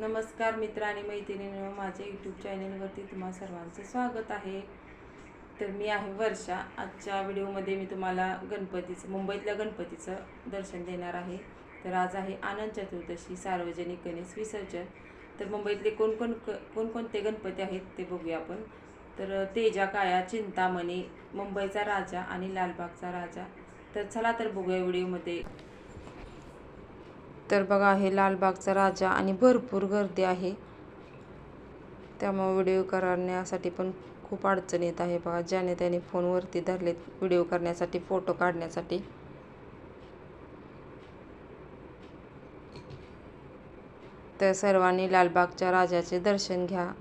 नमस्कार मित्र आणि मैत्रिणींनो माझ्या यूट्यूब चॅनलवरती तुम्हा सर्वांचं स्वागत आहे. तर मी आहे वर्षा. आजच्या व्हिडिओमध्ये मी तुम्हाला गणपतीचं मुंबईतल्या गणपतीचं दर्शन देणार आहे. तर आज आहे आनंद चतुर्दशी सार्वजनिक गणेश विसर्जन. तर मुंबईतले कोणकोण क कोणकोणते गणपती आहेत ते बघूया आपण. तर तेजा काया चिंतामणी मुंबईचा राजा आणि लालबागचा राजा. तर चला तर बघूया व्हिडिओमध्ये. तर बघा आहे लालबागचा राजा आणि भरपूर गर्दी आहे. त्यामुळे व्हिडिओ करण्यासाठी पण खूप अडचण येत आहे बघा. ज्याने त्याने फोनवरती धरलेत व्हिडिओ करण्यासाठी फोटो काढण्यासाठी. तर सर्वांनी लालबागच्या राजाचे दर्शन घ्या.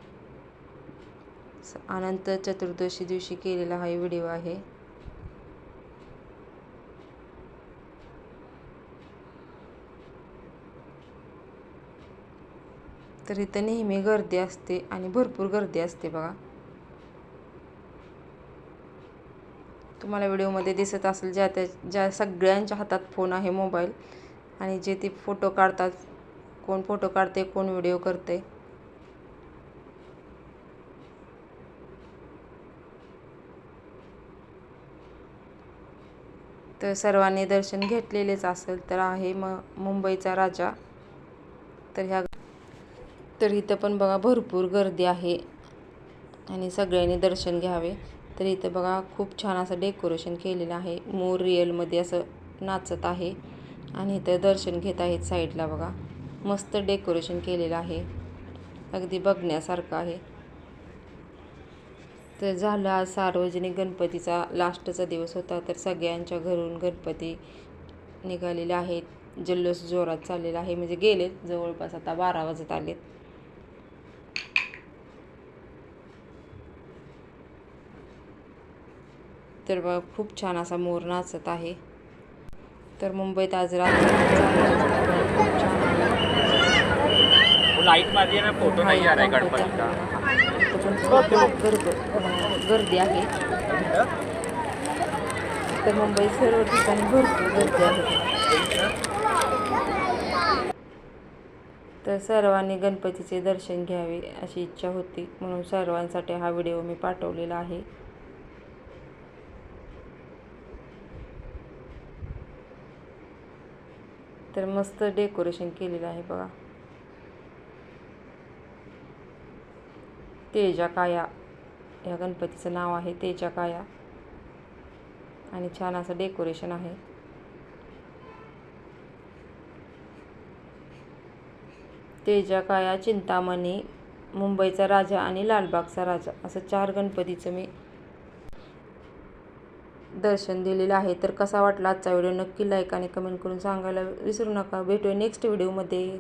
स- अनंत चतुर्दशी दिवशी केलेला हा व्हिडिओ आहे. तर इथं नेहमी गर्दी असते आणि भरपूर गर्दी असते बघा. तुम्हाला व्हिडिओमध्ये दिसत असेल ज्या त्या ज्या सगळ्यांच्या हातात फोन आहे मोबाईल आणि जे ते फोटो काढतात कोण फोटो काढते कोण व्हिडिओ करते तर सर्वांनी दर्शन घेतलेलेच असेल तर आहे मग मुंबईचा राजा. तर ह्या तर इथं पण बघा भरपूर गर्दी आहे. आणि सगळ्यांनी दर्शन घ्यावे. तर इथं बघा खूप छान असं डेकोरेशन केलेलं आहे. मोर रिअलमध्ये असं नाचत आहे. आणि इथं दर्शन घेत आहेत साईडला बघा. मस्त डेकोरेशन केलेलं आहे. अगदी बघण्यासारखं आहे. तर झालं आज सार्वजनिक गणपतीचा लास्टचा दिवस होता. तर सगळ्यांच्या घरून गणपती निघालेले आहेत. जल्लोष जोरात चाललेला आहे. म्हणजे गेलेत. जवळपास आता बारा वाजत आलेत. तर बघा खूप छान असा मोर नाचत आहे. तर मुंबईत आज गर्द- गर्दी आहे. तर मुंबई सर्व ठिकाणी भरपूर गर्दी आहे. तर सर्वांनी गणपतीचे दर्शन घ्यावे अशी इच्छा होती. म्हणून सर्वांसाठी हा व्हिडिओ मी पाठवलेला आहे. तर मस्त डेकोरेशन केलेलं आहे बघा. तेजा काया. या गणपतीचं नाव आहे तेजा काया. आणि छान असं डेकोरेशन आहे. तेजा काया चिंतामणी मुंबईचा राजा आणि लालबागचा राजा. असं चार गणपतीचं मी दर्शन दिलेलं आहे. तर कसा वाटला आजचा व्हिडिओ? नक्की लाईक आणि कमेंट करून सांगायला विसरू नका. भेटूया नेक्स्ट व्हिडिओमध्ये